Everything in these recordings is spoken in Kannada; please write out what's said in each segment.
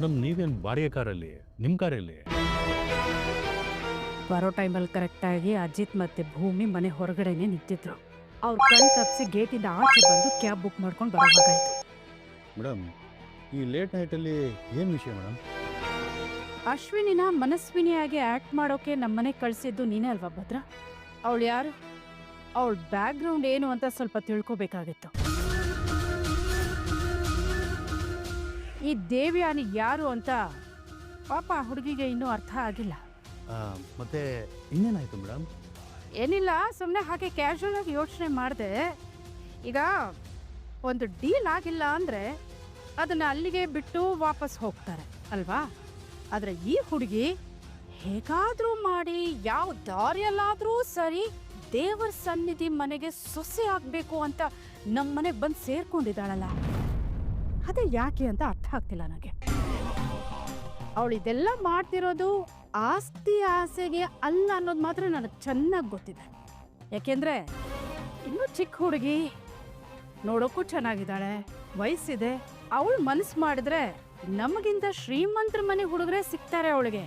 ಮೇಡಮ್ ನೀವೇನು ಬಾಡಿಗೆ ಕಾರಲ್ಲಿ ನಿಮ್ಮ ಕಾರಲ್ಲಿ? ಬರೋ ಟೈಮಲ್ಲಿ ಕರೆಕ್ಟಾಗಿ ಅಜಿತ್ ಮತ್ತೆ ಭೂಮಿ ಮನೆ ಹೊರಗಡೆನೆ ನಿಂತಿದ್ರು. ಅವ್ರ ಕಣ್ ತಪ್ಪಿಸಿ ಗೇಟಿಂದ ಆಚೆ ಬಂದು ಕ್ಯಾಬ್ ಬುಕ್ ಮಾಡ್ಕೊಂಡು ಬರೋ ಹಾಗಾಯ್ತು. ಮೇಡಮ್ ಈ ಲೇಟ್ ನೈಟಲ್ಲಿ ಏನು ವಿಷಯ ಮೇಡಮ್? ಅಶ್ವಿನಿನ ಮನಸ್ವಿನಿಯಾಗಿ ಆ್ಯಕ್ಟ್ ಮಾಡೋಕೆ ನಮ್ಮನೆ ಕಳಿಸಿದ್ದು ನೀನೇ ಅಲ್ವಾ ಭದ್ರ? ಅವಳು ಯಾರು? ಅವಳ ಬ್ಯಾಕ್ಗ್ರೌಂಡ್ ಏನು ಅಂತ ಸ್ವಲ್ಪ ತಿಳ್ಕೊಬೇಕಾಗಿತ್ತು. ಈ ದೇವ್ಯಾನಿ ಯಾರು ಅಂತ ಪಾಪ ಹುಡುಗಿಗೆ ಇನ್ನೂ ಅರ್ಥ ಆಗಿಲ್ಲ. ಮತ್ತೆ ಇನ್ನೇನಾಯ್ತು ಮೇಡಮ್? ಏನಿಲ್ಲ ಸುಮ್ಮನೆ ಹಾಗೆ ಕ್ಯಾಶುವಲ್ ಆಗಿ ಯೋಚನೆ ಮಾಡಿದೆ. ಈಗ ಒಂದು ಡೀಲ್ ಆಗಿಲ್ಲ ಅಂದರೆ ಅದನ್ನು ಅಲ್ಲಿಗೆ ಬಿಟ್ಟು ವಾಪಸ್ ಹೋಗ್ತಾರೆ ಅಲ್ವಾ? ಆದರೆ ಈ ಹುಡುಗಿ ಹೇಗಾದರೂ ಮಾಡಿ ಯಾವ ದಾರಿಯಲ್ಲಾದರೂ ಸರಿ ದೇವರ ಸನ್ನಿಧಿ ಮನೆಗೆ ಸೊಸೆ ಆಗಬೇಕು ಅಂತ ನಮ್ಮ ಮನೆಗೆ ಬಂದು ಸೇರ್ಕೊಂಡಿದ್ದಾಳಲ್ಲ. ಅದೇ ಯಾಕೆ ಅಂತ ಅರ್ಥ ಆಗ್ತಿಲ್ಲ ನನಗೆ. ಅವಳು ಇದೆಲ್ಲ ಮಾಡ್ತಿರೋದು ಆಸ್ತಿ ಆಸೆಗೆ ಅಲ್ಲ ಅನ್ನೋದು ಮಾತ್ರ ನನಗೆ ಚೆನ್ನಾಗಿ ಗೊತ್ತಿದೆ. ಯಾಕೆಂದ್ರೆ ಇನ್ನೂ ಚಿಕ್ಕ ಹುಡುಗಿ, ನೋಡೋಕ್ಕೂ ಚೆನ್ನಾಗಿದ್ದಾಳೆ, ವಯಸ್ಸಿದೆ, ಅವಳು ಮನಸ್ಸು ಮಾಡಿದ್ರೆ ನಮಗಿಂತ ಶ್ರೀಮಂತರ ಮನೆ ಹುಡುಗರೇ ಸಿಗ್ತಾರೆ ಅವಳಿಗೆ.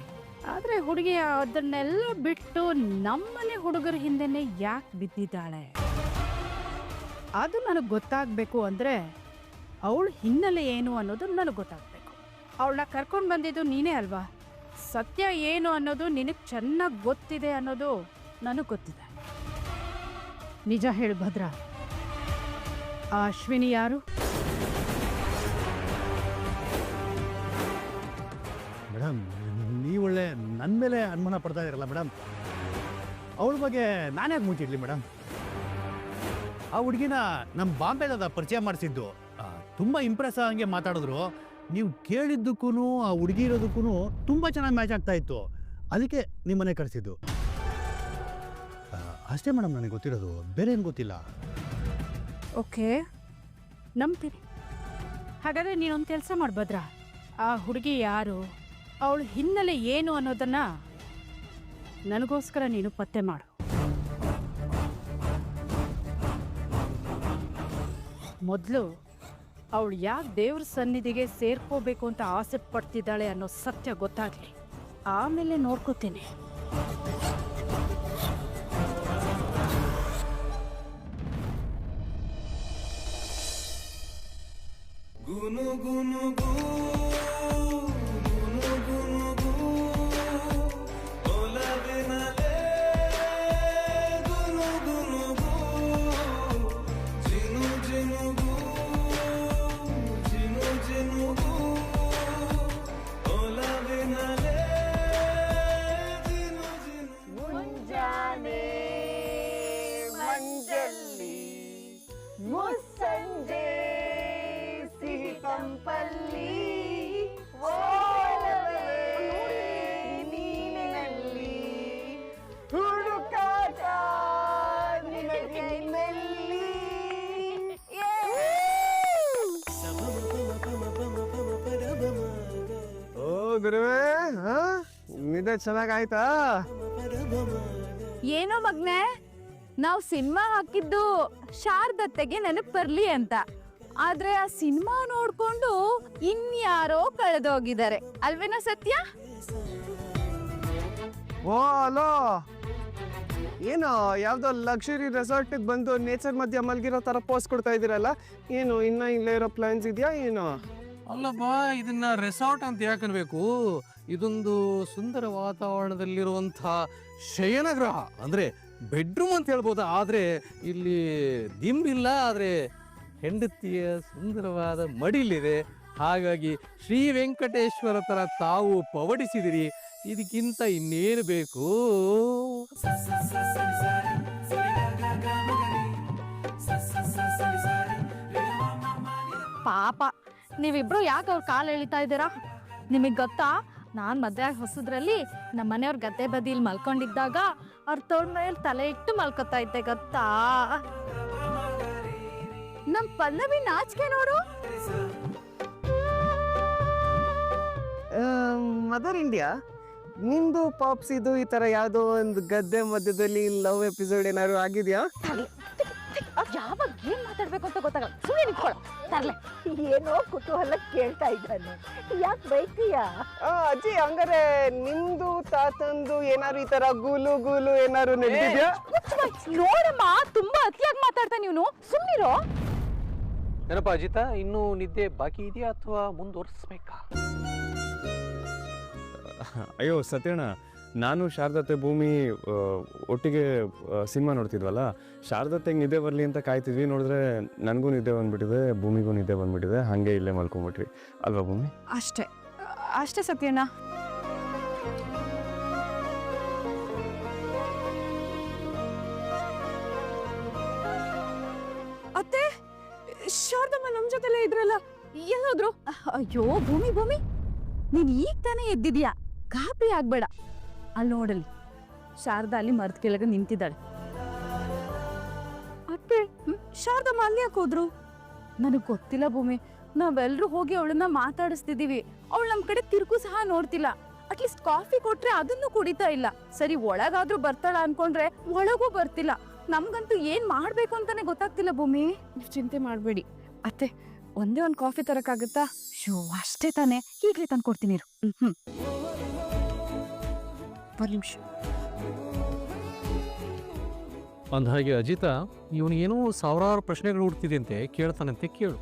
ಆದರೆ ಹುಡುಗಿ ಅದನ್ನೆಲ್ಲ ಬಿಟ್ಟು ನಮ್ಮನೆ ಹುಡುಗರ ಹಿಂದೆನೆ ಯಾಕೆ ಬಿದ್ದಿದ್ದಾಳೆ? ಅದು ನನಗೆ ಗೊತ್ತಾಗಬೇಕು ಅಂದ್ರೆ ಅವಳ ಹಿನ್ನೆಲೆ ಏನು ಅನ್ನೋದು ನನಗೆ ಗೊತ್ತಾಗಬೇಕು. ಅವಳನ್ನ ಕರ್ಕೊಂಡು ಬಂದಿದ್ದು ನೀನೇ ಅಲ್ವಾ? ಸತ್ಯ ಏನು ಅನ್ನೋದು ನಿನಗೆ ಚೆನ್ನಾಗಿ ಗೊತ್ತಿದೆ ಅನ್ನೋದು ನನಗೆ ಗೊತ್ತಿದೆ. ನಿಜ ಹೇಳು ಭದ್ರ. ಆ ಅಶ್ವಿನಿ ಯಾರು? ಮೇಡಮ್ ನೀವು ಒಳ್ಳೆ ನನ್ನ ಮೇಲೆ ಅನುಮಾನ ಪಡ್ತಾ ಇದ್ದೀರಲ್ಲ ಮೇಡಮ್ ಅವಳ ಬಗ್ಗೆ ನಾನೇ ಮುಂಚಿಡ್ಲಿ ಮೇಡಮ್ ಆ ಹುಡುಗಿನ ನಮ್ಮ ಬಾಂಬೆದ ಪರಿಚಯ ಮಾಡಿಸಿದ್ದು ತುಂಬ ಇಂಪ್ರೆಸ್ ಆಗಂಗೆ ಮಾತಾಡಿದ್ರು. ನೀವು ಕೇಳಿದ್ದಕ್ಕೂ ಆ ಹುಡುಗಿ ಇರೋದಕ್ಕೂ ತುಂಬ ಚೆನ್ನಾಗಿ ಮ್ಯಾಚ್ ಆಗ್ತಾ ಇತ್ತು. ಅದಕ್ಕೆ ನಿಮ್ಮನೆ ಕಳಿಸಿದ್ದು ಅಷ್ಟೇ ಮೇಡಮ್ ನನಗೆ ಗೊತ್ತಿರೋದು. ಬೇರೆ ಏನು ಗೊತ್ತಿಲ್ಲ. ಓಕೆ ನಂಬ್ತೀನಿ ಹಾಗಾದರೆ ನೀನೊಂದು ಕೆಲಸ ಮಾಡು ಆ ಹುಡುಗಿ ಯಾರು, ಅವಳ ಹಿನ್ನೆಲೆ ಏನು ಅನ್ನೋದನ್ನ ನನಗೋಸ್ಕರ ನೀನು ಪತ್ತೆ ಮಾಡು. ಮೊದಲು ಅವಳು ಯಾಕೆ ದೇವ್ರ ಸನ್ನಿಧಿಗೆ ಸೇರ್ಕೋಬೇಕು ಅಂತ ಆಸೆ ಪಡ್ತಿದ್ದಾಳೆ ಅನ್ನೋ ಸತ್ಯ ಗೊತ್ತಾಗ್ಲಿ. ಆಮೇಲೆ ನೋಡ್ಕೋತೀನಿ. ಗುನು ಗುನು ಹಾ ನಿದ್ದೆ ಚೆನ್ನಾಗಾಯ್ತಾ? ಏನೋ ಮಗ್ನೆ ನಾವು ಸಿನಿಮಾ ಹಾಕಿದ್ದು ಶಾರದತ್ತೆಗೆ ನೆನಪು ಬರ್ಲಿ ಅಂತ. ಆದ್ರೆ ಆ ಸಿನಿಮಾ ನೋಡ್ಕೊಂಡು ಇನ್ಯಾರೋ ಕಳೆದೋಗಿದ್ದಾರೆ. ಅಲ್ವೇನೋ ಸತ್ಯ? ಓ ಅಲೋ! ಏನು ಯಾವ್ದೋ ಲಕ್ಸುರಿ ರೆಸಾರ್ಟ್ ಬಂದು ನೇಚರ್ ಮಧ್ಯ ಮಲ್ಗಿರೋ ತರ ಪೋಸ್ ಕೊಡ್ತಾ ಇದೀರಲ್ಲ? ಏನು ಇನ್ನ ಇಲ್ಲೇ ಇರೋ ಪ್ಲಾನ್ಸ್ ಇದೆಯಾ ಏನು? ಅಲ್ಲಪ್ಪ ಇದನ್ನ ರೆಸಾರ್ಟ್ ಅಂತ ಯಾಕನ್ಬೇಕು ಇದೊಂದು ಸುಂದರ ವಾತಾವರಣದಲ್ಲಿರುವಂಥ ಶಯನಗ್ರಹ. ಅಂದ್ರೆ ಬೆಡ್ರೂಮ್ ಅಂತ ಹೇಳ್ಬೋದು? ಆದ್ರೆ ಇಲ್ಲಿ ದಿಂಬಿಲ್ಲ, ಆದ್ರೆ ಹೆಂಡತಿಯ ಸುಂದರವಾದ ಮಡಿಲಿದೆ. ಹಾಗಾಗಿ ಶ್ರೀ ವೆಂಕಟೇಶ್ವರ ತರ ತಾವು ಪವಡಿಸಿದಿರಿ. ಇದಕ್ಕಿಂತ ಇನ್ನೇನು ಬೇಕು? ಪಾಪ. ನೀವಿಬ್ರು ಯಾಕೆ ಅವ್ರ ಕಾಲು ಎಳಿತಾ ಇದ್ದೀರಾ? ನಿಮಗೆ ಗೊತ್ತಾ? ನಾನು ಮದುವೆ ಆಗಿ ಹೊಸದ್ರಲ್ಲಿ ನಮ್ಮ ಮನೆಯವ್ರ ಗದ್ದೆ ಬದಿಲಿ ಮಲ್ಕೊಂಡಿದ್ದಾಗ ಅವ್ರ ತೋಳ ಮೇಲೆ ತಲೆ ಇಟ್ಟು ಮಲ್ಕೊತಾ ಇದ್ದೆ ಗೊತ್ತಾ? ನಮ್ ಪಲ್ಲವಿ ನಾಚಿಕೆ ನೋಡು. ಮದರ್ ಇಂಡಿಯಾ ನಿಂದು ಪಾಪ್ಸ್ ಇದು ಈ ತರ ಯಾವುದೋ ಒಂದು ಗದ್ದೆ ಮಧ್ಯದಲ್ಲಿ ಲವ್ ಎಪಿಸೋಡ್ ಏನಾದ್ರು ಆಗಿದ್ಯಾ? ಯಾವಾಗ ಏನ್ ಮಾತಾಡ್ಬೇಕು ಅಂತ ಗೊತ್ತಾಗಲ್ಲ. ಸುಮ್ಮನೆ ನಿಂತ್ಕೊಳ್ಳ. ತರ್ಲೆ. ಏನೋ ಕುತೂಹಲ ಕೇಳ್ತಾ ಇದ್ದಾನೆ. ಯಾಕೆ ಬೈತೀಯ? ಆ, ಅಜ್ಜಿ ಹಂಗಾರೆ ನಿಮ್ದು ತಾತಂದು ಏನಾರು ಈ ತರ ಗೂಲು ಗೂಲು ಏನಾರು ನಡೆದಿದ್ಯಾ? ನೋಡಮ್ಮ ತುಂಬಾ ಅತಿಯಾಗಿ ಮಾತಾಡ್ತಾ ಇವನು. ಸುಮ್ಮನಿರೋ ಏನಪ್ಪ ಅಜಿತ ಇನ್ನೂ ನಿದ್ದೆ ಬಾಕಿ ಇದೆಯಾ ಅಥವಾ ಮುಂದುವರ್ಸ್ಬೇಕಾ? ಅಯ್ಯೋ ಸತ್ಯಣ್ಣ ನಾನು ಶಾರದತೆ ಭೂಮಿ ಒಟ್ಟಿಗೆ ಸಿನಿಮಾ ನೋಡ್ತಿದ್ವಲ್ಲ ಶಾರದತ್ತೆಗೆ ನಿದ್ದೆ ಬರಲಿ ಅಂತ ಕಾಯ್ತಿದ್ವಿ. ನೋಡಿದ್ರೆ ನನಗೂ ನಿದ್ದೆ ಬಂದ್ಬಿಟ್ಟಿದೆ, ಭೂಮಿಗೂ ನಿದ್ದೆ ಬಂದ್ಬಿಟ್ಟಿದೆ. ಹಾಗೆ ಇಲ್ಲೇ ಮಲ್ಕೊಂಬಿಟ್ರಿ ಅಲ್ವಾ ಭೂಮಿ? ಅಷ್ಟೇ. ಅಷ್ಟೇ ಸತ್ಯಣ್ಣ. ಅತ್ತೆ, ಶಾರದಮ್ಮ ನಮ್ ಜೊತೆಲೇ ಇದ್ರಲ್ಲ, ಎಲ್ಲೋದ್ರು? ಅಯ್ಯೋ ಭೂಮಿ ಭೂಮಿ, ನೀನ್ ಈಗ ತಾನೇ ಎದ್ದಿದ್ಯಾ? ಕಾಪಿ ಆಗ್ಬೇಡ. ಅಲ್ಲಿ ನೋಡಲಿ ಶಾರದಾ ಅಲ್ಲಿ ಮರದ ಕೆಳಗೆ ನಿಂತಿದ್ದಾಳೆ. ಅತ್ತೆ ಶಾರದಮ್ಮ ಅಲ್ಲಿ ಯಾಕೆ ಹೋದ್ರು? ನನಗೆ ಗೊತ್ತಿಲ್ಲ ಭೂಮಿ. ನಾವೆಲ್ಲರೂ ಹೋಗಿ ಅವಳನ್ನ ಮಾತಾಡಿಸ್ತಿದೀವಿ. ಅವಳು ನಮ್ಮ ಕಡೆ ತಿರುಗು ಸಹ ನೋಡ್ತಿಲ್ಲ. ಅಟ್ಲೀಸ್ಟ್ ಕಾಫಿ ಕೊಟ್ರೆ ಅದನ್ನು ಕುಡಿತಾ ಇಲ್ಲ. ಸರಿ ಒಳಗಾದ್ರೂ ಬರ್ತಾಳ ಅನ್ಕೊಂಡ್ರೆ ಒಳಗೂ ಬರ್ತಿಲ್ಲ. ನಮ್ಗಂತೂ ಏನ್ ಮಾಡ್ಬೇಕು ಅಂತಾನೆ ಗೊತ್ತಾಗ್ತಿಲ್ಲ ಭೂಮಿ. ನೀವು ಚಿಂತೆ ಮಾಡಬೇಡಿ. ಅತ್ತೆ ಒಂದೇ ಒಂದು ಕಾಫಿ ತರಕ್ಕಾಗತ್ತಾ? ಶೋ ಅಷ್ಟೇ ತಾನೆ. ಈಗ್ಲೇ ತಂದು ಕೊಡ್ತೀನಿ ಹ್ಮ್ ಹ್ಮ್. ಒಂದು ನಿಮಿಷ. ಅಂದ ಹಾಗೆ ಅಜಿತ ಇವನಿಗೇನೋ ಸಾವಿರಾರು ಪ್ರಶ್ನೆಗಳು ಹುಡ್ತಿದೆ ಅಂತೆ ಕೇಳ್ತಾನಂತೆ ಕೇಳು.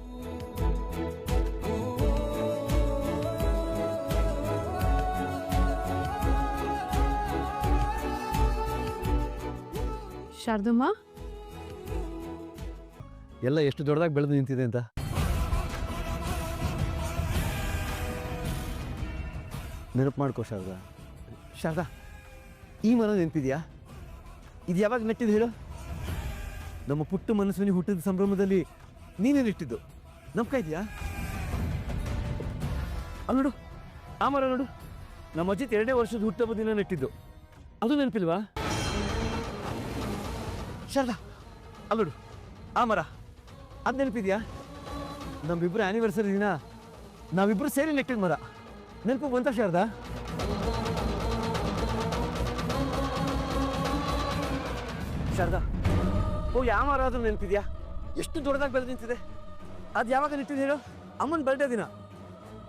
ಶಾರದಮ್ಮ? ಎಲ್ಲ ಎಷ್ಟು ದೊಡ್ಡದಾಗಿ ಬೆಳೆದು ನಿಂತಿದೆ ಅಂತ? ನೆನಪು ಮಾಡ್ಕೋ ಶಾರದಾ. ಶಾರದಾ ಈ ಮರ ನೆನಪಿದೆಯಾ? ಇದು ಯಾವಾಗ ನೆಟ್ಟಿದ್ದು ಹೇಳು? ನಮ್ಮ ಪುಟ್ಟ ಮನಸ್ಸಿನ ಹುಟ್ಟಿದ ಸಂಭ್ರಮದಲ್ಲಿ ನೀನೇ ನೆಟ್ಟಿದ್ದು. ಇದೆಯಾ ಅಲ್ಲಿ ನೋಡು, ಆ ಮರ ನೋಡು. ನಮ್ಮ ಅಜ್ಜಿತ್ ಎರಡನೇ ವರ್ಷದ ಹುಟ್ಟುಹಬ್ಬ ದಿನ ನೆಟ್ಟಿದ್ದು. ಅದು ನೆನಪಿಲ್ವಾ? ಶಾರದಾ ಅಲ್ಲೋಡು ಆ ಮರ. ಅದು ನೆನಪಿದೆಯಾ? ನಮ್ಮಿಬ್ಬರು ಆ್ಯನಿವರ್ಸರಿ ದಿನ ನಾವಿಬ್ಬರು ಸೇರಿ ನೆಟ್ಟಿದ ಮರ. ನೆನಪು ಬಂತ ಶಾರದಾ? ಶಾರದಾ ಓ ಯಾವ ಮರ ಆದ್ರೂ ನೆನಪಿದ್ಯಾ? ಎಷ್ಟು ದೊಡ್ಡದಾಗಿ ಬೆಳೆದು ನಿಂತಿದೆ? ಅದು ಯಾವಾಗ ನೆಟ್ಟಿದೆ ಹೇಳು? ಅಮ್ಮನ ಬರ್ಡೇ ದಿನ.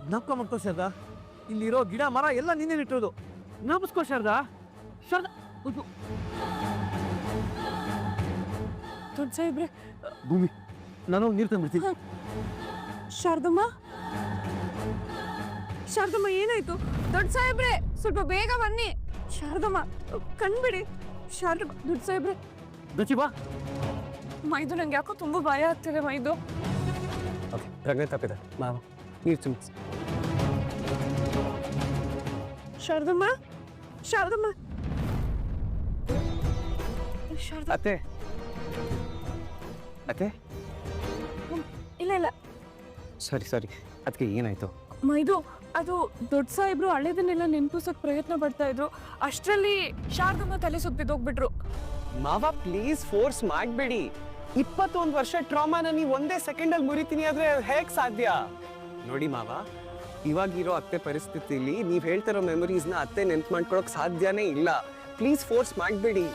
ಜ್ಞಾಪಕ ಮಕ್ಕೋ ಶಾರದಾ ಇಲ್ಲಿರೋ ಗಿಡ ಮರ ಎಲ್ಲ ನಿನ್ನೆ ನೆಟ್ಟಿರೋದು. ಜ್ಞಾಪಿಸ್ಕೋ ಶಾರದಾ. ಶಾರದಾ. ದೊಡ್ಡ ಸಾಹೇಬ್ರೆ ಭೂಮಿ ನಾನು ನೀರು ತಂದ್ಬಿಡ್ತೀನಿ. ಶಾರದಮ್ಮ? ಶಾರದಮ್ಮ ಏನಾಯ್ತು? ದೊಡ್ಡ ಸಾಹೇಬ್ರೆ ಸ್ವಲ್ಪ ಬೇಗ ಬನ್ನಿ. ಶಾರದಮ್ಮ ಕಣ್ಬಿಡಿ. ಶಾರದ ದೊಡ್ಡ ಸಾಹೇಬ್ರೆ ದಚ್ಚಿ ಬಾ. ಮೈದು ನಂಗೆ ಯಾಕೋ ತುಂಬ ಭಯ ಆಗ್ತಿದೆ ಮೈದು. ಪ್ರಜ್ಞೆ ತಪ್ಪಿದೆ. ಮಾವ ನೀರು ತುಂಬಿಸಿ ಶಾರದಮ್ಮ ಶಾರದಮ್ಮ. ಶಾರದಾ ಅತ್ತೆ. ಅತ್ತೆ? ಇಲ್ಲ ಇಲ್ಲ. ಸರಿ ಸರಿ. ಅದಕ್ಕೆ ಏನಾಯ್ತು? ಮೈದು ಅದು ದೊಡ್ಡ ಸಾಹೇಬ್ರು ಹಳೆದನ್ನೆಲ್ಲ ನೆನ್ಪಿಸೋಕ್ ಪ್ರಯತ್ನ ಪಡ್ತಾ ಇದ್ರು. ಅಷ್ಟರಲ್ಲಿ ಶಾರದಮ್ಮ ತಲೆ ಸುತ್ತಿದೋಗ್ಬಿಟ್ರು ಮಾವ ಪ್ಲೀಸ್ ಫೋರ್ಸ್ ಮಾಡಬೇಡಿ. ಇಪ್ಪತ್ತೊಂದು ವರ್ಷ ಟ್ರಾಮಾನ ನೀವು ಒಂದೇ ಸೆಕೆಂಡಲ್ಲಿ ಮುರಿತೀನಿ ಆದ್ರೆ ಹೇಗ್ ಸಾಧ್ಯ? ನೋಡಿ ಮಾವ ಇವಾಗಿರೋ ಅತ್ತೆ ಪರಿಸ್ಥಿತಿಲಿ ನೀವು ಹೇಳ್ತಿರೋ ಮೆಮೊರೀಸ್ನ ಅತ್ತೆ ನೆನ್ಪು ಮಾಡ್ಕೊಳಕ್ ಸಾಧ್ಯನೇ ಇಲ್ಲ. ಪ್ಲೀಸ್ ಫೋರ್ಸ್ ಮಾಡಬೇಡಿ.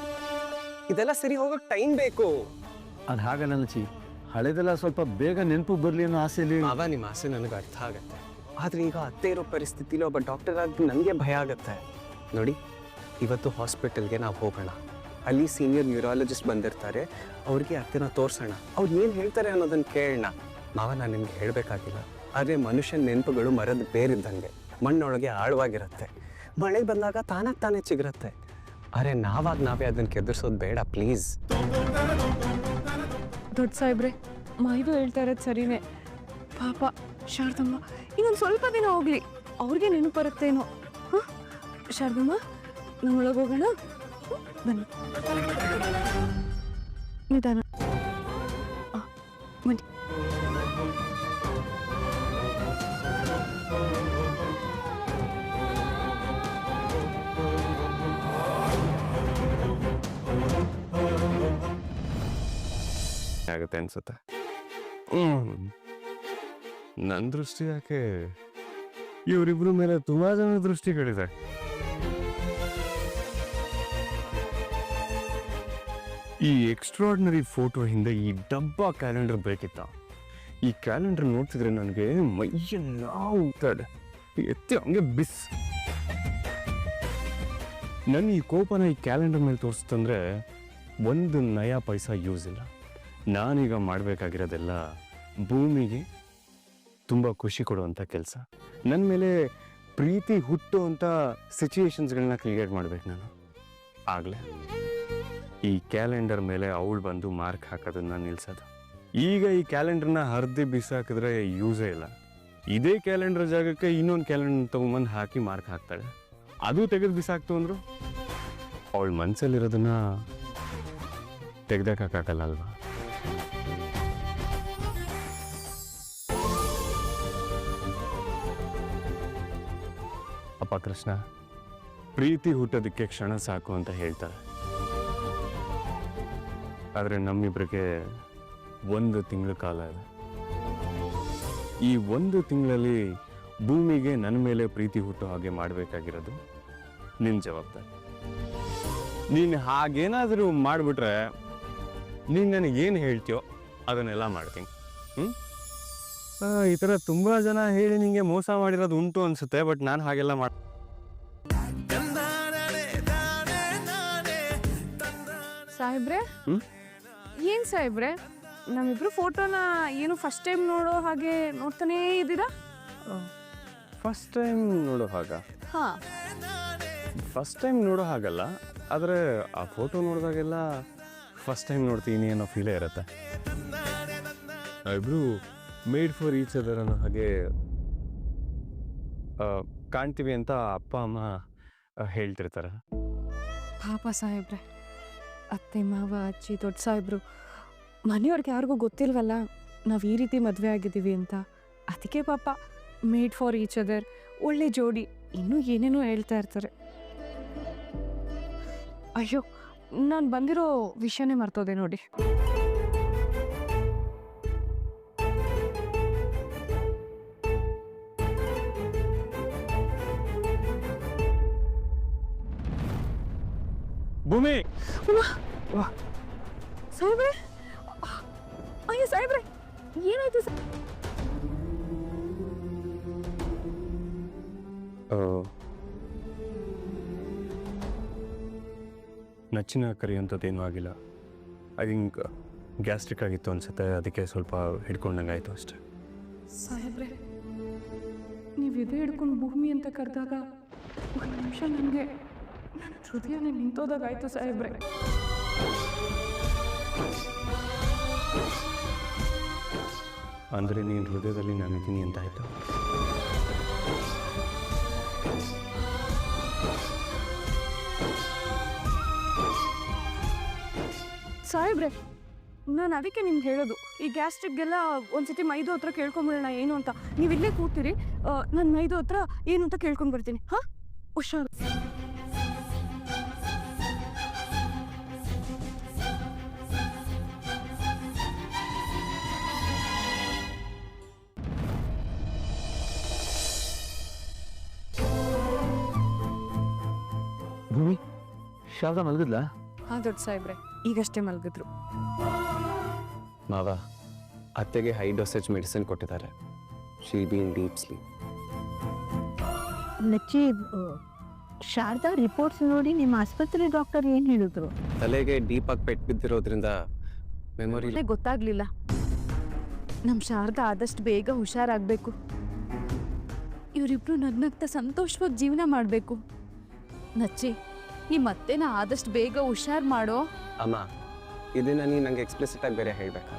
ಇದೆಲ್ಲ ಸರಿ ಹೋಗಕ್ ಟೈಮ್ ಬೇಕು. ಅದು ಹಾಗಲ್ಲ ಚಿ ಹಳೆದೆಲ್ಲ ಸ್ವಲ್ಪ ಬೇಗ ನೆನಪು ಬರಲಿ ಅನ್ನೋ ಆಸೆಯಲ್ಲಿ ಮಾವ ನಿಮ್ಮ ಆಸೆ ನನಗೆ ಅರ್ಥ ಆಗತ್ತೆ. ಆದ್ರೆ ಈಗ ಅತ್ತೆ ಇರೋ ಪರಿಸ್ಥಿತಿಲಿ ಒಬ್ಬ ಡಾಕ್ಟರ್ ಆಗಿ ನನಗೆ ಭಯ ಆಗತ್ತೆ. ನೋಡಿ ಇವತ್ತು ಹಾಸ್ಪಿಟಲ್ಗೆ ನಾವು ಹೋಗೋಣ. ಅಲ್ಲಿ ಸೀನಿಯರ್ ನ್ಯೂರಾಲಜಿಸ್ಟ್ ಬಂದಿರ್ತಾರೆ. ಅವ್ರಿಗೆ ಅತ್ತೆನ ತೋರಿಸೋಣ. ಅವ್ರು ಏನು ಹೇಳ್ತಾರೆ ಅನ್ನೋದನ್ನು ಕೇಳೋಣ. ಮಾವ, ನಾನು ನಿಮ್ಗೆ ಹೇಳಬೇಕಾಗಿಲ್ಲ. ಆದರೆ ಮನುಷ್ಯನ ನೆನಪುಗಳು ಮರದ ಬೇರಿದ್ದಂಗೆ. ಮಣ್ಣೊಳಗೆ ಆಳವಾಗಿರುತ್ತೆ. ಮಳೆ ಬಂದಾಗ ತಾನಾಗಿ ತಾನೇ ಚಿಗಿರುತ್ತೆ. ಅರೆ ನಾವಾಗ ನಾವೇ ಅದನ್ನು ಕೆದರ್ಸೋದು ಬೇಡ ಪ್ಲೀಸ್ ದೊಡ್ಡ ಸಾಹೇಬ್ರೆ, ಮೈದು ಹೇಳ್ತಾ ಇರೋದು ಸರಿನೇ. ಪಾಪ, ಶಾರದಮ್ಮ, ಇನ್ನೊಂದು ಸ್ವಲ್ಪ ದಿನ ಹೋಗ್ಲಿ. ಅವ್ರಿಗೆ ನೆನಪು ಬರುತ್ತೇನೋ. ಹಾಂ? ಶಾರದಮ್ಮ, ನಮ್ಮೊಳಗೆ ಹೋಗೋಣ? ಬನ್ನಿ. ನಿಧಾನ. ಬನ್ನಿ. ಆಗುತ್ತೆ ಅನ್ಸುತ್ತೆ? ನನ್ನ ದೃಷ್ಟಿ ಯಾಕೆ? ಇವರಿಬ್ರು ಮೇಲೆ ತುಂಬಾ ಜನ ದೃಷ್ಟಿಗಳಿದೆ ಈ ಎಕ್ಸ್ಟ್ರಾರ್ಡಿನರಿ ಫೋಟೋ ಹಿಂದೆ ಈ ಡಬ್ಬ ಕ್ಯಾಲೆಂಡರ್ ಬೇಕಿತ್ತ. ಈ ಕ್ಯಾಲೆಂಡರ್ ನೋಡ್ತಿದ್ರೆ ನನಗೆ ಮೈಯೆಲ್ಲ ಹೋಗ್ತಾಯಿದೆ ಎತ್ತಿ ಹಂಗೆ ಬಿಸ್. ನನ್ನ ಈ ಕೋಪನ ಈ ಕ್ಯಾಲೆಂಡರ್ ಮೇಲೆ ತೋರಿಸ್ತಂದ್ರೆ ಒಂದು ನಯ ಪೈಸಾ ಯೂಸ್ ಇಲ್ಲ. ನಾನೀಗ ಮಾಡಬೇಕಾಗಿರೋದೆಲ್ಲ ಭೂಮಿಗೆ ತುಂಬ ಖುಷಿ ಕೊಡುವಂಥ ಕೆಲಸ. ನನ್ನ ಮೇಲೆ ಪ್ರೀತಿ ಹುಟ್ಟುವಂಥ ಸಿಚುಯೇಷನ್ಸ್ಗಳನ್ನ ಕ್ರಿಯೇಟ್ ಮಾಡ್ಬೇಕು ನಾನು. ಆಗಲೇ. ಈ ಕ್ಯಾಲೆಂಡರ್ ಮೇಲೆ ಅವಳು ಬಂದು ಮಾರ್ಕ್ ಹಾಕೋದನ್ನ ನಿಲ್ಸೋದು. ಈಗ ಈ ಕ್ಯಾಲೆಂಡರ್ನ ಹರಿದು ಬಿಸಾಕಿದ್ರೆ ಯೂಸೇ ಇಲ್ಲ. ಇದೇ ಕ್ಯಾಲೆಂಡರ್ ಜಾಗಕ್ಕೆ ಇನ್ನೊಂದು ಕ್ಯಾಲೆಂಡರ್ ತೊಗೊಂಬಂದು ಹಾಕಿ ಮಾರ್ಕ್ ಹಾಕ್ತಾಳೆ. ಅದು ತೆಗೆದು ಬಿಸಾಕ್ತು ಅಂದರು? ಅವಳ ಮನಸ್ಸಲ್ಲಿರೋದನ್ನ ತೆಗ್ದಾಕಕ್ಕಾಗಲ್ಲ ಅಲ್ವಾ? ಅಪ್ಪ ಕೃಷ್ಣ, ಪ್ರೀತಿ ಹುಟ್ಟೋದಕ್ಕೆ ಕ್ಷಣ ಸಾಕು ಅಂತ ಹೇಳ್ತಾರೆ. ಆದರೆ ನಮ್ಮಿಬ್ಬರಿಗೆ ಒಂದು ತಿಂಗಳ ಕಾಲ ಇದೆ. ಈ ಒಂದು ತಿಂಗಳಲ್ಲಿ ಭೂಮಿಗೆ ನನ್ನ ಮೇಲೆ ಪ್ರೀತಿ ಹುಟ್ಟು ಹಾಗೆ ಮಾಡಬೇಕಾಗಿರೋದು ನಿನ್ನ ಜವಾಬ್ದಾರಿ. ನೀನು ಹಾಗೇನಾದರೂ ಮಾಡಿಬಿಟ್ರೆ ನೀನು ನನಗೇನು ಹೇಳ್ತೀಯೋ ಅದನ್ನೆಲ್ಲ ಮಾಡ್ತೀನಿ. ಹ್ಞೂ ಈ ಥರ ತುಂಬ ಜನ ಹೇಳಿ ನಿಮಗೆ ಮೋಸ ಮಾಡಿರೋದು ಉಂಟು ಅನಿಸುತ್ತೆ ಬಟ್ ನಾನು ಹಾಗೆಲ್ಲ ಮಾಡಿ ಸಾಹೇಬ್ರೆ? ಏನ್ ಸಾಹೇಬ್ರೆ ನಮ್ಮಿಬ್ರು ಫೋಟೋನ ಏನು ಫಸ್ಟ್ ಟೈಮ್ ನೋಡೋ ಹಾಗೆ ನೋಡ್ತಾನೇ ಇದ್ದೀರಾ? ಫಸ್ಟ್ ಟೈಮ್ ನೋಡೋ ಹಾಗ. ಹಾ. ಫಸ್ಟ್ ಟೈಮ್ ನೋಡೋ ಹಾಗಲ್ಲ ಆದರೆ ಆ ಫೋಟೋ ನೋಡಿದಾಗೆಲ್ಲ ಫಸ್ಟ್ ಟೈಮ್ ನೋಡ್ತೀನಿ ಅನ್ನೋ ಫೀಲೇ ಇರುತ್ತೆ. ನಾವಿಬ್ರು ಮೇಡ್ ಫಾರ್ ಈಚ್ ಅದರ್ ಅನ್ನೋ ಹಾಗೆ ಆ, ಕಾಣ್ತೀವಿ ಅಂತ ಅಪ್ಪ ಅಮ್ಮ ಆ, ಹೇಳ್ತಿರ್ತಾರೆ. ಪಾಪ ಸಾಹೇಬ್ರೆ. ಅತ್ತೆ, ಮಾವ, ಅಜ್ಜಿ, ದೊಡ್ಡ ಸಾಹೇಬ್ರು, ಮನೆಯವ್ರಿಗೆ ಯಾರಿಗೂ ಗೊತ್ತಿಲ್ವಲ್ಲ? ನಾವು ಈ ರೀತಿ ಮದುವೆ ಆಗಿದ್ದೀವಿ ಅಂತ. ಅದಕ್ಕೆ ಪಾಪ ಮೇಡ್ ಫಾರ್ ಈಚ್ ಅದರ್ ಒಳ್ಳೆ ಜೋಡಿ, ಇನ್ನೂ ಏನೇನೋ ಹೇಳ್ತಾ ಇರ್ತಾರೆ. ಅಯ್ಯೋ, ನಾನು ಬಂದಿರೋ ವಿಷಯನೇ ಮರ್ತೋದೆ ನೋಡಿ. ಭೂಮಿ ಸಾಹೇಬ್ರೆ ಅಯ್ಯೋ ಸಾಹೇಬ್ರೆ ಏನಾಯ್ತು ನೆಚ್ಚಿನ ನಚ್ಚಿನ ಕರಿಯುವಂಥದ್ದೇನೂ ಆಗಿಲ್ಲ. ಐ ಥಿಂಕ್ ಗ್ಯಾಸ್ಟ್ರಿಕ್ ಆಗಿತ್ತು ಅನ್ಸುತ್ತೆ ಅದಕ್ಕೆ ಸ್ವಲ್ಪ ಹಿಡ್ಕೊಂಡಂಗೆ ಆಯಿತು ಅಷ್ಟೆ. ಸಾಹೇಬ್ರೆ ನೀವು ಎದೆ ಹಿಡ್ಕೊಂಡು ಭೂಮಿ ಅಂತ ಕರೆದಾಗ ಒಂದು ನಿಮಿಷ ನನಗೆ ಹೃದಯನೇ ನಿಂತೋದಾಗಾಯ್ತು ಸಾಹೇಬ್ರೆ ಅಂದರೆ ನೀನು ಹೃದಯದಲ್ಲಿ ನಾನಿದ್ದೀನಿ ಅಂತ ಆಯ್ತು ಸಾಹೇಬ್ರೆ ನಾನು ಅದಕ್ಕೆ ನಿಮ್ಗೆ ಹೇಳೋದು. ಈ ಗ್ಯಾಸ್ಟ್ರಿಕ್ಗೆಲ್ಲ ಒಂದ್ಸತಿ ಮೈದು ಹತ್ರ ಕೇಳ್ಕೊಂಬಿಡೋಣ ಏನು ಅಂತ. ನೀವು ಇಲ್ಲೇ ಕೂತೀರಿ ನಾನು ಮೈದು ಹತ್ರ ಏನು ಅಂತ ಕೇಳ್ಕೊಂಡು ಬರ್ತೀನಿ ಹಾಂ? ಹುಷಾರು. ಶಾರದಾ ಮಲಗಿದ್ಲಾ? ಹಾ ದೊಡ್ಡ ಸಾಹೇಬ್ರೆ ಈಗಷ್ಟೇ ಮಲಗಿದ್ರು. ಮಾವ ಅತ್ತೆಗೆ ಹೈ ಡೋಸೇಜ್ ಮೆಡಿಸಿನ್ ಕೊಟ್ಟಿದ್ದಾರೆ. She be in deep sleep ನಚ್ಚಿ Sharada reports ನೋಡಿ ನಿಮ್ಮ ಆಸ್ಪತ್ರೆ ಡಾಕ್ಟರ್ ಏನು ಹೇಳಿದ್ರು? ತಲೆಗೆ ಡೀಪ್ ಆಗಿ ಪೆಟ್ಟು ಬಿದ್ದಿರೋದ್ರಿಂದ ಮೆಮೊರಿ ಅದೇ ಗೊತ್ತಾಗ್ಲಿಲ್ಲ. ನಮ್ ಶಾರದಾ ಆದಷ್ಟು ಬೇಗ ಹುಷಾರಾಗ್ಬೇಕು. ಇವರಿಬ್ರು ನಗ್ನಗ್ತ ಸಂತೋಷವಾಗಿ ಜೀವನ ಮಾಡಬೇಕು. ನಚ್ಚಿ ನಿಮ್ಮ ಅತ್ತೆನ ಆದಷ್ಟು ಬೇಗ ಹುಷಾರ್ ಮಾಡೋ. ಅಮ್ಮ ಇದನ್ನ ನೀನು ನಂಗೆ ಎಕ್ಸ್ಪ್ಲಿಸಿಟ್ ಆಗಿ ಬೇರೆ ಹೇಳಬೇಕಾ?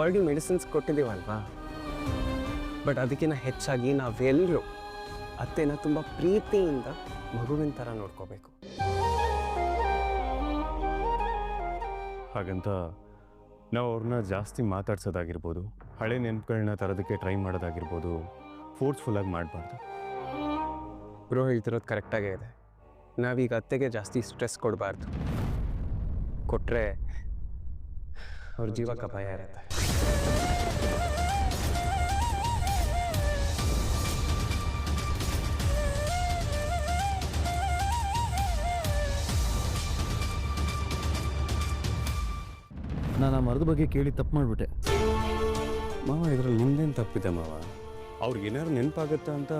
ಆಲ್ರೆಡಿ ಮೆಡಿಸಿನ್ಸ್ ಕೊಟ್ಟಿದ್ದೀವಲ್ವಾ? ಬಟ್ ಅದಕ್ಕಿಂತ ಹೆಚ್ಚಾಗಿ ನಾವೆಲ್ಲರೂ ಅತ್ತೆನ ತುಂಬ ಪ್ರೀತಿಯಿಂದ ಮಗುವಿನ ಥರ ನೋಡ್ಕೋಬೇಕು. ಹಾಗಂತ ನಾವು ಅವ್ರನ್ನ ಜಾಸ್ತಿ ಮಾತಾಡ್ಸೋದಾಗಿರ್ಬೋದು ಹಳೆ ನೆನಪುಗಳನ್ನ ತರೋದಕ್ಕೆ ಟ್ರೈ ಮಾಡೋದಾಗಿರ್ಬೋದು ಫೋರ್ಸ್ಫುಲ್ಲಾಗಿ ಮಾಡಬಾರ್ದು. ಬ್ರೋ ಹೇಳ್ತಿರೋದು ಕರೆಕ್ಟಾಗೇ ಇದೆ. ನಾವೀಗ ಅತ್ತೆಗೆ ಜಾಸ್ತಿ ಸ್ಟ್ರೆಸ್ ಕೊಡಬಾರ್ದು. ಕೊಟ್ಟರೆ ಅವ್ರ ಜೀವಕ್ಕೆ ಭಯ ಇರುತ್ತೆ. ನಾನು ಆ ಮರದ ಬಗ್ಗೆ ಕೇಳಿ ತಪ್ಪು ಮಾಡಿಬಿಟ್ಟೆ. ಮಾವ ಇದ್ರಲ್ಲಿ ನಿಮ್ದೇನು ತಪ್ಪಿದೆ ಮಾವ? ಅವ್ರಿಗೆ ಏನಾದ್ರು ನೆನಪಾಗತ್ತಾ ಅಂತ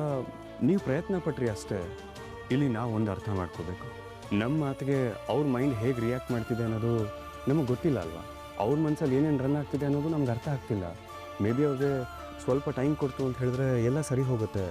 ನೀವು ಪ್ರಯತ್ನ ಪಟ್ರಿ ಅಷ್ಟೇ. ಇಲ್ಲಿ ನಾವು ಒಂದು ಅರ್ಥ ಮಾಡ್ಕೋಬೇಕು. ನಮ್ಮ ಮಾತಿಗೆ ಅವ್ರ ಮೈಂಡ್ ಹೇಗೆ ರಿಯಾಕ್ಟ್ ಮಾಡ್ತಿದೆ ಅನ್ನೋದು ನಮಗೆ ಗೊತ್ತಿಲ್ಲ ಅಲ್ವಾ? ಅವ್ರ ಮನಸ್ಸಲ್ಲಿ ಏನೇನು ರನ್ ಆಗ್ತಿದೆ ಅನ್ನೋದು ನಮ್ಗೆ ಅರ್ಥ ಆಗ್ತಿಲ್ಲ. ಮೇ ಬಿ ಅವ್ರಿಗೆ ಸ್ವಲ್ಪ ಟೈಮ್ ಕೊಡ್ತು ಅಂತ ಹೇಳಿದ್ರೆ ಎಲ್ಲ ಸರಿ ಹೋಗುತ್ತೆ.